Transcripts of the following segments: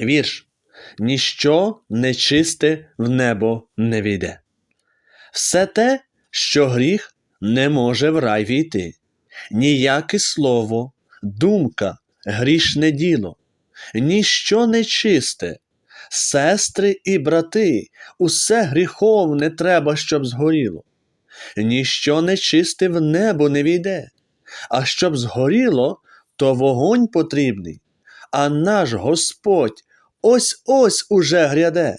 Вірш. Ніщо нечисте в небо не війде. Все те, що гріх не може в рай війти, ніяке слово, думка, грішне діло, ніщо нечисте, сестри і брати, усе гріховне треба, щоб згоріло. Ніщо нечисте в небо не війде, а щоб згоріло, то вогонь потрібний, а наш Господь ось ось уже гряде,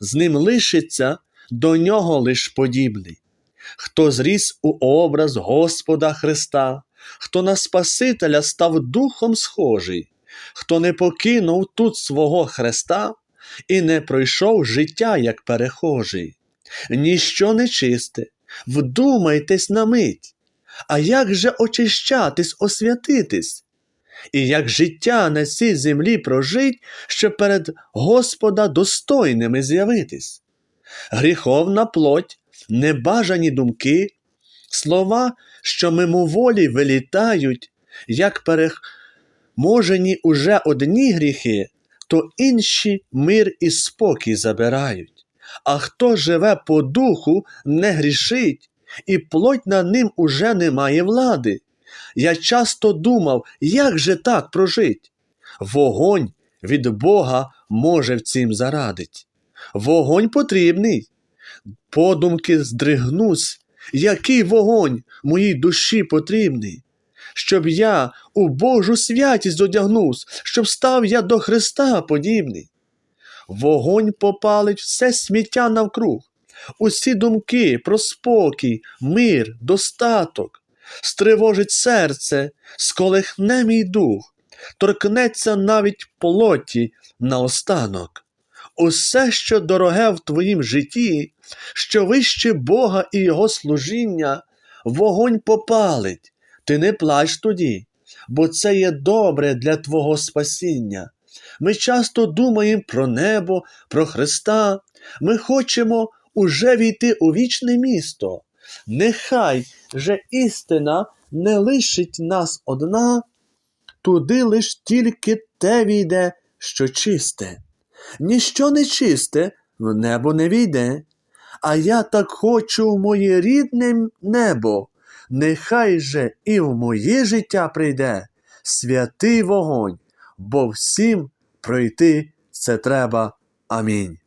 з ним лишиться до нього лиш подібний. Хто зріс у образ Господа Христа, хто на Спасителя став духом схожий, хто не покинув тут свого Христа і не пройшов життя як перехожий. Ніщо не чисте, вдумайтесь на мить. А як же очищатись, освятитись? І як життя на цій землі прожить, щоб перед Господа достойними з'явитись? Гріховна плоть, небажані думки, слова, що мимоволі вилітають, як переможені уже одні гріхи, то інші мир і спокій забирають. А хто живе по духу, не грішить, і плоть над ним уже не має влади. Я часто думав, як же так прожить? Вогонь від Бога може в цім зарадить. Вогонь потрібний. Подумки здригнусь, який вогонь моїй душі потрібний, щоб я у Божу святість одягнусь, щоб став я до Христа подібний. Вогонь попалить все сміття навкруг, усі думки про спокій, мир, достаток, стривожить серце, сколихне мій дух, торкнеться навіть плоті наостанок. Усе, що дороге в твоїм житті, що вище Бога і Його служіння, вогонь попалить, ти не плач тоді, бо це є добре для Твого спасіння. Ми часто думаємо про небо, про Христа. Ми хочемо уже війти у вічне місто. Нехай же істина не лишить нас одна, туди лиш тільки те війде, що чисте. Ніщо нечисте в небо не війде, а я так хочу в моє рідне небо. Нехай же і в моє життя прийде святий вогонь, бо всім пройти це треба. Амінь.